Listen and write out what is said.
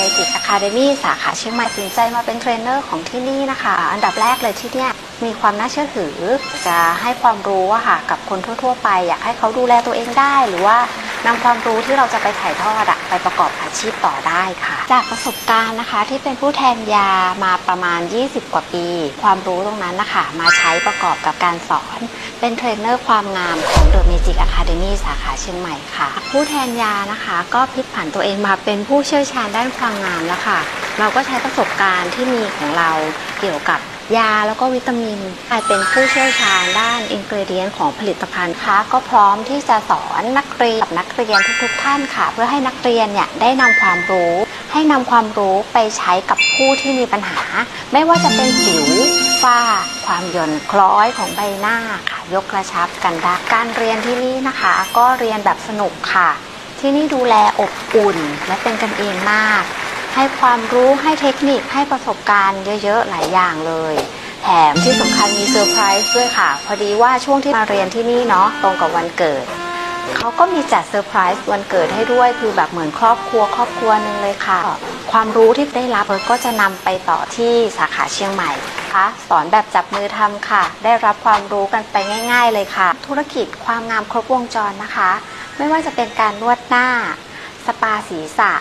Magic Academy สาขาเชียงใหม่ตัดสินใจมาเป็นเทรนเนอร์ของที่นี่นะคะ อันดับแรกเลยที่เนี่ยมีความน่าเชื่อถือ จะให้ความรู้อะค่ะกับคนทั่ว ๆ ไป อยากให้เขาดูแลตัวเองได้ หรือว่า นำความรู้ที่เราจะไปถ่ายทอดอะไปประกอบอาชีพต่อได้ค่ะ จากประสบการณ์นะคะที่เป็นผู้แทนยามาประมาณ 20 กว่าปี ความรู้ตรงนั้นนะคะมาใช้ประกอบกับการสอน เป็นเทรนเนอร์ความงามของ The Magic Academy สาขาเชียงใหม่ค่ะ ผู้แทนยานะคะก็พลิกผันตัวเองมาเป็นผู้เชี่ยวชาญด้านความงามแล้วค่ะ เราก็ใช้ประสบการณ์ที่มีของเราเกี่ยวกับ ยาแล้วก็วิตามินกลายเป็นผู้เชี่ยวชาญด้านอินกรีเดียนของผลิตภัณฑ์ค่ะก็พร้อมที่จะสอนนักเรียนกับนักเรียนทุกๆ ท่านค่ะ เพื่อให้นักเรียนเนี่ยได้นำความรู้ ให้นำความรู้ไปใช้กับผู้ที่มีปัญหา ไม่ว่าจะเป็นสิวฝ้า ความหย่อนคล้อยของใบหน้าค่ะ ยกกระชับกันได้การเรียนที่นี่นะคะ ก็เรียนแบบสนุกค่ะ ที่นี่ดูแลอบอุ่นและเป็นกันเองมาก ให้ความรู้ให้เทคนิคให้ประสบการณ์เยอะๆ หลายอย่างเลย แถมที่สำคัญมีเซอร์ไพรส์ด้วยค่ะ พอดีว่าช่วงที่มาเรียนที่นี่เนาะตรงกับวันเกิด เขาก็มีจัดเซอร์ไพรส์วันเกิดให้ด้วยคือแบบเหมือนครอบครัวครอบครัวหนึ่งเลยค่ะ ความรู้ที่ได้รับก็จะนำไปต่อที่สาขาเชียงใหม่คะสอนแบบจับมือทำค่ะ ได้รับความรู้กันไปง่าย ๆ เลยค่ะ ธุรกิจความงามครบวงจรนะคะ ไม่ว่าจะเป็นการนวดหน้า สปาศีรษะ